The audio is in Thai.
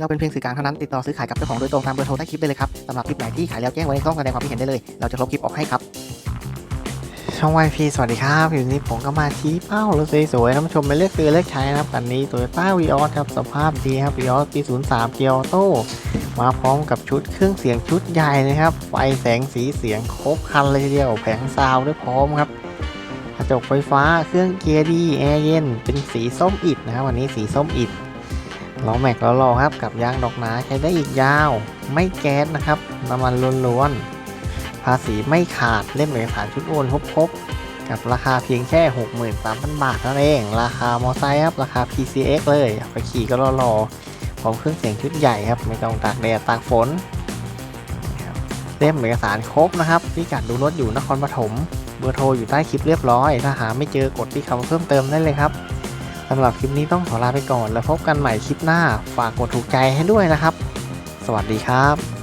เราเป็นเพียงสื่อกลางเท่านั้นติดต่อซื้อขายกับเจ้าของโดยตรงตามเบอร์โทรใต้คลิปได้เลยครับสำหรับคลิปไหนที่ขายแล้วแจ้งไว้ในช่องแสดงความคิดเห็นได้เลย เราจะลบคลิปออกให้ครับ ช่องวายพีสวัสดีครับ อยู่นี้ผมก็มาชี้เป้ารถสวยๆท่านผู้ชมไปเลือกซื้อเลือกใช้นะครับคันนี้ตโยต้าวีออสครับสภาพดีครับวีออสปี03เกียร์ออโต้มาพร้อมกับชุดเครื่องเสียงชุดใหญ่เลยครับไฟแสงสีเสียงครบครันเลยทีเดียวแผงซาวด์ด้วยพร้อมครับกระจกไฟฟ้าเครื่องเกียร์ดีแอร์เย็นเป็นสีส้มอิดนะครับวันนี้สีส้มอิด ล้อแม็กล้อรอครับกับยางดอกหนาใช้ได้อีกยาว ไม่แก๊สนะครับน้ำมันล้วนๆภาษีไม่ขาดเล่มเอกสารชุดโอนครบๆกับราคาเพียงแค่ 63,000 บาทนั่นเอง ราคามอไซค์ครับราคา PCX เลยไปขี่ก็รอๆพร้อมเครื่องเสียงชุดใหญ่ครับไม่ต้องตากแดดตากฝนเล่มเอกสารครบนะครับพิกัดดูรถอยู่นครปฐมเบอร์โทรอยู่ใต้คลิปเรียบร้อย ถ้าหาไม่เจอกดที่คำเพิ่มเติมได้เลยครับ สำหรับคลิปนี้ต้องขอลาไปก่อน แล้วพบกันใหม่คลิปหน้า ฝากกดถูกใจให้ด้วยนะครับ สวัสดีครับ